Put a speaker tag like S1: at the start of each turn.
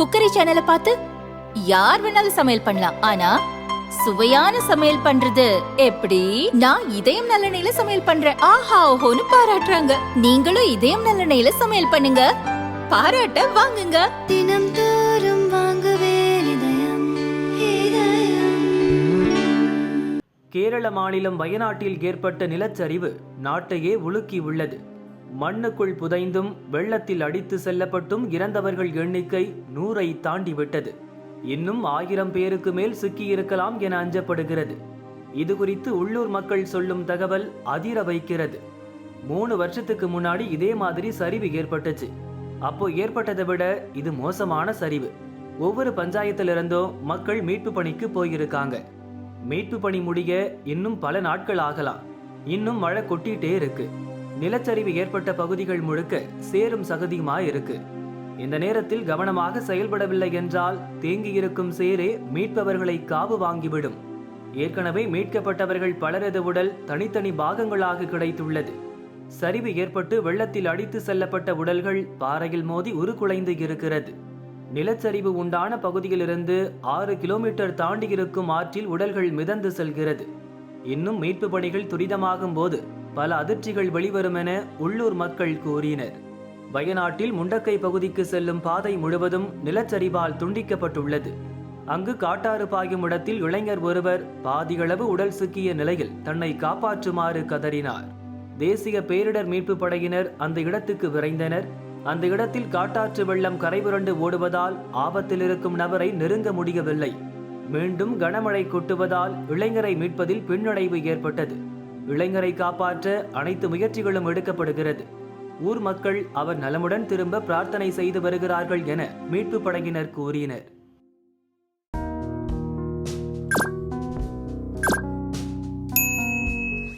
S1: Cookery சேனலை பார்த்து யார் வேணாலும் சமையல் பண்ணலாம். ஆனா சுவையான சமையல் பண்றது எப்படி? நான் இதயம் நல்லெண்ணெயில சமையல் பண்றேன். ஆஹா ஓஹோன்னு பாராட்டுறாங்க. நீங்களும் இதயம் நல்லெண்ணெயில சமையல் பண்ணுங்க. பாராட்ட வாங்குங்க.
S2: தினம் தோறும் வாங்குவே இதயம் இதயம்.
S3: கேரள மாநிலம் வயநாட்டில் ஏற்பட்ட நிலச்சரிவு நாட்டையே உலுக்கி உள்ளது. மண்ணுக்குள் புதைந்தும் வெள்ளத்தில் அடித்து செல்லப்பட்டும் இறந்தவர்கள் எண்ணிக்கை நூறை தாண்டி விட்டது. இன்னும் ஆயிரம் பேருக்கு மேல் சிக்கியிருக்கலாம் என அஞ்சப்படுகிறது. இது குறித்து உள்ளூர் மக்கள் சொல்லும் தகவல் அதிர வைக்கிறது. மூணு வருஷத்துக்கு முன்னாடி இதே மாதிரி சரிவு ஏற்பட்டுச்சு. அப்போ ஏற்பட்டதை விட இது மோசமான சரிவு. ஒவ்வொரு பஞ்சாயத்திலிருந்தும் மக்கள் மீட்பு பணிக்கு போயிருக்காங்க. மீட்பு பணி முடிய இன்னும் பல நாட்கள் ஆகலாம். இன்னும் மழை கொட்டிகிட்டே இருக்கு. நிலச்சரிவு ஏற்பட்ட பகுதிகள் முழுக்க சேரும் சகதியுமா இருக்கு. இந்த நேரத்தில் கவனமாக செயல்படவில்லை என்றால் தேங்கியிருக்கும் சேரே மீட்பவர்களை காவு வாங்கிவிடும். ஏற்கனவே மீட்கப்பட்டவர்கள் பலரது உடல் தனித்தனி பாகங்களாக கிடைத்துள்ளது. சரிவு ஏற்பட்டு வெள்ளத்தில் அடித்து செல்லப்பட்ட உடல்கள் பாறையில் மோதி உருக்குலைந்து இருக்கிறது. நிலச்சரிவு உண்டான பகுதியிலிருந்து ஆறு கிலோமீட்டர் தாண்டி இருக்கும் ஆற்றில் உடல்கள் மிதந்து செல்கிறது. இன்னும் மீட்பு பணிகள் துரிதமாகும் போது பல அதிர்ச்சிகள் வெளிவரும் என உள்ளூர் மக்கள் கூறினர். வயநாட்டில் முண்டக்கை பகுதிக்கு செல்லும் பாதை முழுவதும் நிலச்சரிவால் துண்டிக்கப்பட்டுள்ளது. அங்கு காட்டாறு பாயும் இடத்தில் இளைஞர் ஒருவர் பாதியளவு உடல் சிக்கிய நிலையில் தன்னை காப்பாற்றுமாறு கதறினார். தேசிய பேரிடர் மீட்பு படையினர் அந்த இடத்துக்கு விரைந்தனர். அந்த இடத்தில் காட்டாற்று வெள்ளம் கரைபுரண்டு ஓடுவதால் ஆபத்தில் இருக்கும் நபரை நெருங்க முடியவில்லை. மீண்டும் கனமழை கொட்டுவதால் இளைஞரை மீட்பதில் பின்னடைவு ஏற்பட்டது. இளைஞரை காப்பாற்ற அனைத்து முயற்சிகளும் எடுக்கப்படுகிறது. ஊர் மக்கள் அவர் நலமுடன் திரும்ப பிரார்த்தனை செய்து வருகிறார்கள் என மீட்பு படையினர் கூறினர்.